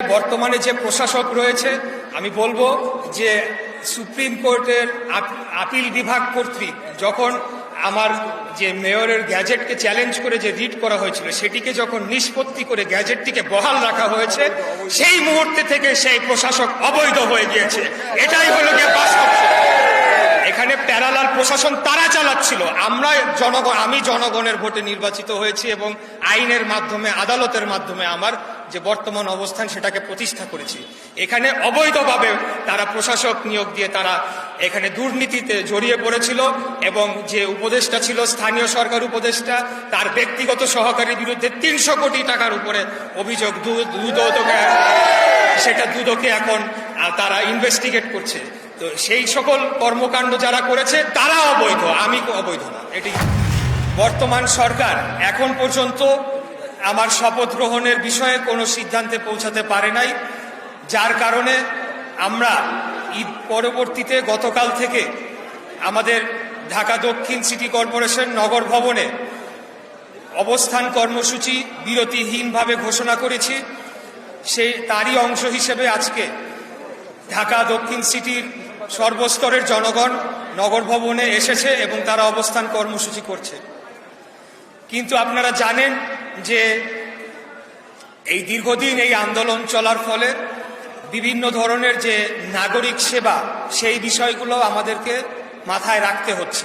বর্তমানে যে প্রশাসক রয়েছে, আমি বলব যে সুপ্রিম কোর্টের আপিল বিভাগ কর্তৃক যখন আমার যে মেয়রের গ্যাজেটকে চ্যালেঞ্জ করে যে রিড করা হয়েছিল, সেটিকে যখন নিষ্পত্তি করে গ্যাজেটটিকে বহাল রাখা হয়েছে, সেই মুহূর্তে থেকে সেই প্রশাসক অবৈধ হয়ে গিয়েছে। এটাই হলো বাস্তব এখানে প্যারালাল প্রশাসন তারা চালাচ্ছিল। আমরা জনগণ আমি জনগণের ভোটে নির্বাচিত হয়েছি এবং আইনের মাধ্যমে, আদালতের মাধ্যমে আমার যে বর্তমান অবস্থান সেটাকে প্রতিষ্ঠা করেছি। এখানে অবৈধভাবে তারা প্রশাসক নিয়োগ দিয়ে তারা এখানে দুর্নীতিতে জড়িয়ে পড়েছিল এবং যে উপদেষ্টা ছিল, স্থানীয় সরকার উপদেষ্টা, তার ব্যক্তিগত সহকারীর বিরুদ্ধে তিনশো কোটি টাকার উপরে অভিযোগ সেটা দুদকে এখন তারা ইনভেস্টিগেট করছে। তো সেই সকল কর্মকাণ্ড যারা করেছে, তারা অবৈধ, আমি অবৈধ না এটি বর্তমান সরকার এখন পর্যন্ত আমার শপথ গ্রহণের বিষয়ে কোনো সিদ্ধান্তে পৌঁছাতে পারে নাই, যার কারণে আমরা ঈদ পরবর্তীতে গতকাল থেকে আমাদের ঢাকা দক্ষিণ সিটি কর্পোরেশন নগর ভবনে অবস্থান কর্মসূচি বিরতিহীনভাবে ঘোষণা করেছি। সেই তারই অংশ হিসেবে আজকে ঢাকা দক্ষিণ সিটির সর্বস্তরের জনগণ নগর ভবনে এসেছে এবং তারা অবস্থান কর্মসূচি করছে। কিন্তু আপনারা জানেন যে এই দীর্ঘদিন এই আন্দোলন চলার ফলে বিভিন্ন ধরনের যে নাগরিক সেবা, সেই বিষয়গুলো আমাদেরকে মাথায় রাখতে হচ্ছে।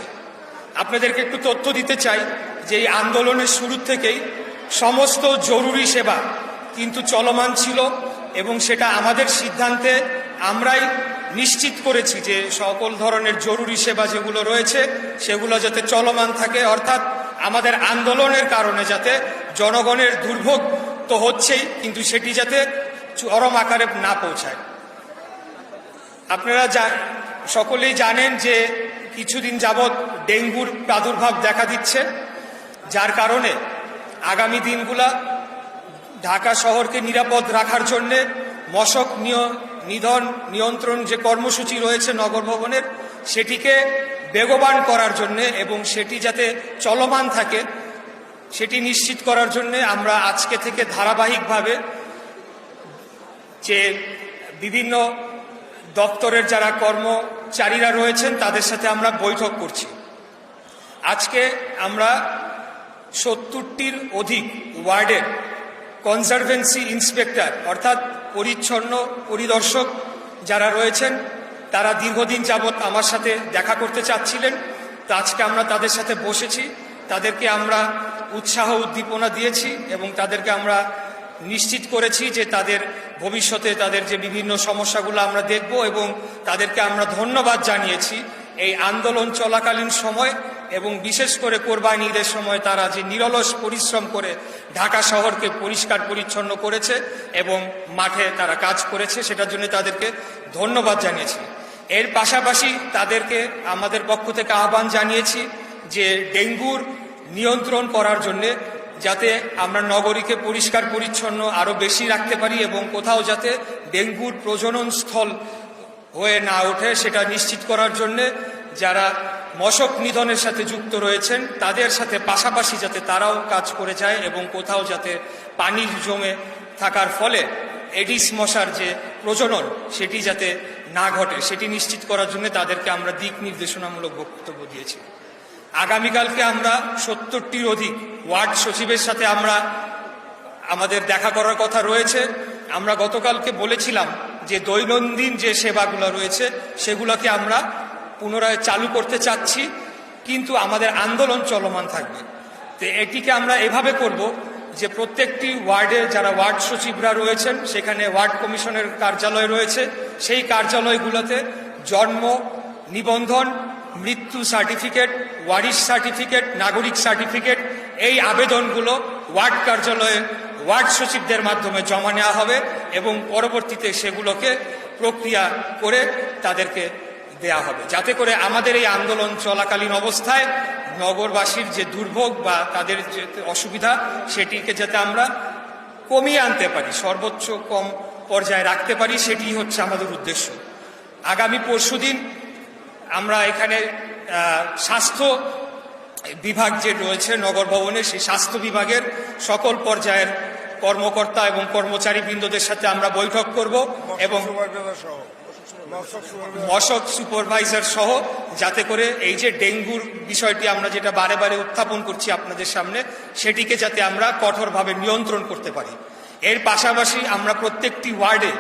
আপনাদেরকে একটু তথ্য দিতে চাই যে এই আন্দোলনের শুরু থেকেই সমস্ত জরুরি সেবা কিন্তু চলমান ছিল এবং সেটা আমাদের সিদ্ধান্তে আমরাই নিশ্চিত করেছি যে সকল ধরনের জরুরি সেবা যেগুলো রয়েছে, সেগুলো যাতে চলমান থাকে। অর্থাৎ আমাদের আন্দোলনের কারণে যাতে জনগণের দুর্ভোগ তো হচ্ছেই, কিন্তু সেটি যাতে চরম আকারে না পৌঁছায়। আপনারা যা সকলেই জানেন যে কিছুদিন যাবৎ ডেঙ্গুর প্রাদুর্ভাব দেখা দিচ্ছে, যার কারণে আগামী দিনগুলা ঢাকা শহরকে নিরাপদ রাখার জন্যে মশক নিধন নিয়ন্ত্রণ যে কর্মসূচি রয়েছে নগর ভবনের, সেটিকে বেগবান করার জন্যে এবং সেটি যাতে চলমান থাকে, সেটি নিশ্চিত করার জন্যে আমরা আজকে থেকে ধারাবাহিকভাবে যে বিভিন্ন দপ্তরের যারা কর্মচারীরা রয়েছেন, তাদের সাথে আমরা বৈঠক করছি। আজকে আমরা সত্তরটির অধিক ওয়ার্ডের কনজারভেন্সি ইন্সপেক্টর, অর্থাৎ পরিচ্ছন্ন পরিদর্শক যারা রয়েছেন তারা দীর্ঘদিন যাবৎ আমার সাথে দেখা করতে চাচ্ছিলেন। তো আজকে আমরা তাদের সাথে বসেছি। তাদেরকে আমরা উৎসাহ, উদ্দীপনা দিয়েছি এবং তাদেরকে আমরা নিশ্চিত করেছি যে তাদের ভবিষ্যতে তাদের যে বিভিন্ন সমস্যাগুলো আমরা দেখব এবং তাদেরকে আমরা ধন্যবাদ জানিয়েছি। এই আন্দোলন চলাকালীন সময় এবং বিশেষ করে কোরবানি ঈদের সময় তারা যে নিরলস পরিশ্রম করে ঢাকা শহরকে পরিষ্কার পরিচ্ছন্ন করেছে এবং মাঠে তারা কাজ করেছে, সেটার জন্য তাদেরকে ধন্যবাদ জানিয়েছি। এর পাশাপাশি তাদেরকে আমাদের পক্ষ থেকে আহ্বান জানিয়েছি যে ডেঙ্গুর নিয়ন্ত্রণ করার জন্যে যাতে আমরা নগরীকে পরিষ্কার পরিচ্ছন্ন আরও বেশি রাখতে পারি এবং কোথাও যাতে ডেঙ্গুর প্রজনন স্থল হয়ে না ওঠে সেটা নিশ্চিত করার জন্যে যারা মশক নিধনের সাথে যুক্ত রয়েছেন, তাদের সাথে পাশাপাশি যাতে তারাও কাজ করে যায় এবং কোথাও যাতে পানির জমে থাকার ফলে এডিস মশার যে প্রজনন, সেটি যাতে না ঘটে, সেটি নিশ্চিত করার জন্য তাদেরকে আমরা দিক নির্দেশনামূলক বক্তব্য দিয়েছি। আগামীকালকে আমরা সত্তরটির অধিক ওয়ার্ড সচিবের সাথে আমরা আমাদের দেখা করার কথা রয়েছে। আমরা গতকালকে বলেছিলাম যে দৈনন্দিন যে সেবাগুলো রয়েছে, সেগুলোকে আমরা পুনরায় চালু করতে চাচ্ছি, কিন্তু আমাদের আন্দোলন চলমান থাকবে। তো এটিকে আমরা এভাবে করব যে প্রত্যেকটি ওয়ার্ডে যারা ওয়ার্ড সচিবরা রয়েছেন, সেখানে ওয়ার্ড কমিশনের কার্যালয় রয়েছে। সেই কার্যালয়গুলোতে জন্ম, নিবন্ধন, মৃত্যু সার্টিফিকেট, ওয়ারিশ সার্টিফিকেট, নাগরিক সার্টিফিকেট, এই আবেদনগুলো ওয়ার্ড কার্যালয়ে ওয়ার্ড সচিবদের মাধ্যমে জমা নেওয়া হবে এবং পরবর্তীতে সেগুলোকে প্রক্রিয়া করে তাদেরকে দেয়া হবে। যাতে করে আমাদের এই আন্দোলন চলাকালীন অবস্থায় নগরবাসীর যে দুর্ভোগ বা তাদের যে অসুবিধা সেটিকে যাতে আমরা কমিয়ে আনতে পারি সর্বোচ্চ কম পর্যায়ে রাখতে পারি সেটি হচ্ছে আমাদের উদ্দেশ্য। আগামী পরশুদিন আমরা এখানে স্বাস্থ্য বিভাগ যে রয়েছে নগর ভবনে সেই স্বাস্থ্য বিভাগের সকল পর্যায়ের কর্মকর্তা এবং কর্মচারী বৃন্দদের সাথে আমরা বৈঠক করব এবং মশক সুপারভাইজার সহ যাতে করে এই যে ডেঙ্গুর বিষয়টি আমরা যেটা বারে বারে উত্থাপন করছি আপনাদের সামনে, সেটিকে যাতে আমরা কঠোরভাবে নিয়ন্ত্রণ করতে পারি। এর পাশাপাশি আমরা প্রত্যেকটি ওয়ার্ডে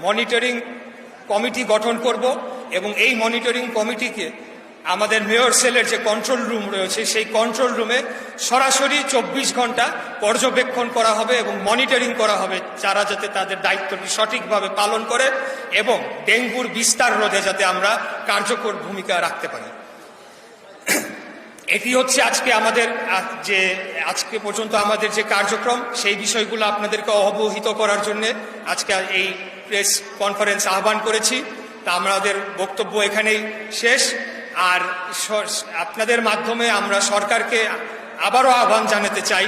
মনিটরিং কমিটি গঠন করব এবং এই মনিটরিং কমিটিকে আমাদের মেয়র সেলের যে কন্ট্রোল রুম রয়েছে, সেই কন্ট্রোল রুমে সরাসরি চব্বিশ ঘণ্টা পর্যবেক্ষণ করা হবে এবং মনিটরিং করা হবে, যারা যাতে তাদের দায়িত্বটি সঠিকভাবে পালন করে এবং ডেঙ্গুর বিস্তার রোধে যাতে আমরা কার্যকর ভূমিকা রাখতে পারি। এটি হচ্ছে আজকে আমাদের যে, আজকে পর্যন্ত আমাদের যে কার্যক্রম, সেই বিষয়গুলো আপনাদেরকে অবহিত করার জন্য আজকে এই প্রেস কনফারেন্স আহ্বান করেছি। তা আমাদের বক্তব্য এখানেই শেষ। আর আপনাদের মাধ্যমে আমরা সরকারকে আবারও আহ্বান জানাতে চাই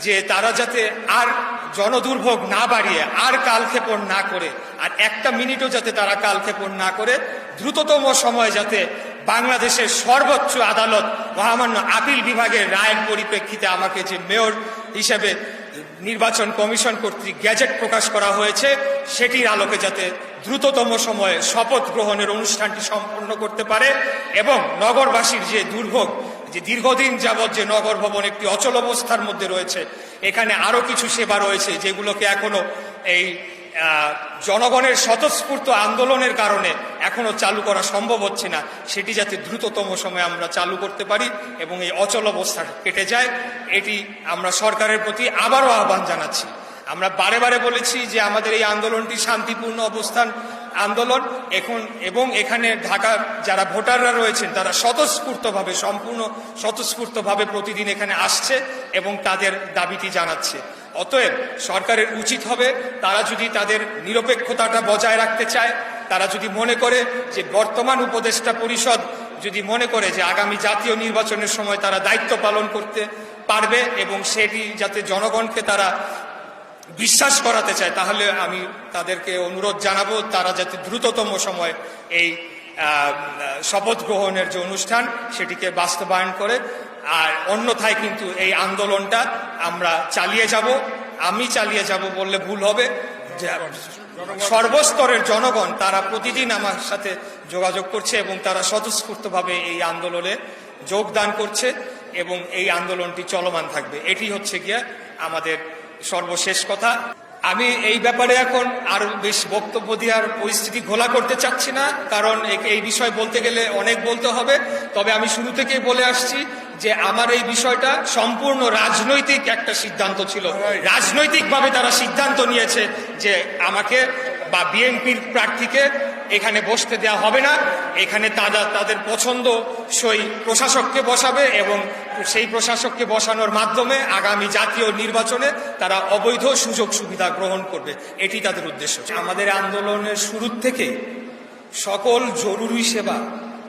যে তারা যাতে আর জনদুর্ভোগ না বাড়িয়ে আর কালক্ষেপণ না করে, আর একটা মিনিটও যাতে তারা কালক্ষেপণ না করে, দ্রুততম সময় যাতে বাংলাদেশের সর্বোচ্চ আদালত মহামান্য আপিল বিভাগের রায়ের পরিপ্রেক্ষিতে আমাকে যে মেয়র হিসেবে নির্বাচন কমিশন কর্তৃক গ্যাজেট প্রকাশ করা হয়েছে। সেটির আলোকে যাতে দ্রুততম সময়ে শপথ গ্রহণের অনুষ্ঠানটি সম্পন্ন করতে পারে এবং নগরবাসীর যে দুর্ভোগ, যে দীর্ঘদিন যাবৎ যে নগর ভবন একটি অচল অবস্থার মধ্যে রয়েছে, এখানে আরও কিছু সেবা রয়েছে যেগুলোকে এখনও এই জনগণের স্বতঃস্ফূর্ত আন্দোলনের কারণে এখনও চালু করা সম্ভব হচ্ছে না। সেটি যাতে দ্রুততম সময়ে আমরা চালু করতে পারি এবং এই অচল অবস্থা কেটে যায়, এটি আমরা সরকারের প্রতি আবারও আহ্বান জানাচ্ছি। আমরা বারে বারে বলেছি যে আমাদের এই আন্দোলনটি শান্তিপূর্ণ অবস্থান আন্দোলন। এখন এবং এখানে ঢাকার যারা ভোটাররা রয়েছেন, তারা স্বতঃস্ফূর্তভাবে সম্পূর্ণ স্বতঃস্ফূর্তভাবে প্রতিদিন এখানে আসছে এবং তাদের দাবিটি জানাচ্ছে। অতএব সরকারের উচিত হবে, তারা যদি তাদের নিরপেক্ষতাটা বজায় রাখতে চায়, তারা যদি মনে করে যে বর্তমান উপদেষ্টা পরিষদ যদি মনে করে যে আগামী জাতীয় নির্বাচনের সময় তারা দায়িত্ব পালন করতে পারবে এবং সেটি যাতে জনগণকে তারা বিশ্বাস করাতে চায়, তাহলে আমি তাদেরকে অনুরোধ জানাব, তারা যাতে দ্রুততম সময় এই শপথ গ্রহণের যে অনুষ্ঠান, সেটিকে বাস্তবায়ন করে আর অন্যথায় কিন্তু এই আন্দোলনটা আমরা চালিয়ে যাব, আমি চালিয়ে যাব বললে ভুল হবে। সর্বস্তরের জনগণ তারা প্রতিদিন আমার সাথে যোগাযোগ করছে এবং তারা স্বতঃস্ফূর্তভাবে এই আন্দোলনে যোগদান করছে এবং এই আন্দোলনটি চলমান থাকবে। এটি হচ্ছে গিয়া আমাদের সর্বশেষ কথা। আমি এই ব্যাপারে এখন আরও বেশ বক্তব্য দেওয়ার পরিস্থিতি ঘোলা করতে চাচ্ছি না কারণ এই বিষয় বলতে গেলে অনেক বলতে হবে। তবে আমি শুরু থেকেই বলে আসছি যে আমার এই বিষয়টা সম্পূর্ণ রাজনৈতিক একটা সিদ্ধান্ত ছিল। রাজনৈতিকভাবে তারা সিদ্ধান্ত নিয়েছে যে আমাকে বা বিএনপির প্রার্থীকে এখানে বসতে দেওয়া হবে না। এখানে তারা তাদের পছন্দ, সই প্রশাসককে বসাবে এবং সেই প্রশাসককে বসানোর মাধ্যমে আগামী জাতীয় নির্বাচনে তারা অবৈধ সুযোগ সুবিধা গ্রহণ করবে। এটি তাদের উদ্দেশ্য। আমাদের আন্দোলনের শুরুর থেকে সকল জরুরি সেবা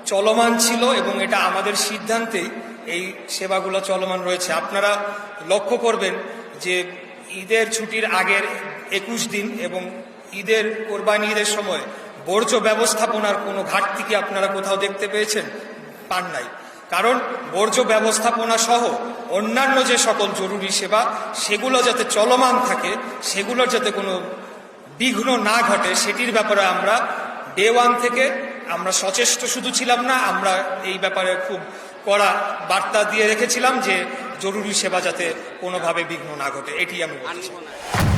চলমান ছিল এবং এটা আমাদের সিদ্ধান্তেই এই সেবাগুলো চলমান রয়েছে। আপনারা লক্ষ্য করবেন যে ঈদের ছুটির আগের একুশ দিন এবং ঈদের কোরবানি ঈদের সময় বর্জ্য ব্যবস্থাপনার কোনো ঘাটতি কি আপনারা কোথাও দেখতে পেয়েছেন? পান নাই। কারণ বর্জ্য ব্যবস্থাপনা সহ অন্যান্য যে সকল জরুরি সেবা, সেগুলো যাতে চলমান থাকে, সেগুলোর যাতে কোনো বিঘ্ন না ঘটে, সেটির ব্যাপারে আমরা ডে ওয়ান থেকে আমরা সচেষ্ট শুধু ছিলাম না, আমরা এই ব্যাপারে খুব কড়া বার্তা দিয়ে রেখেছিলাম যে জরুরি সেবা যাতে কোনোভাবে বিঘ্ন না ঘটে। এটি আমি চাই।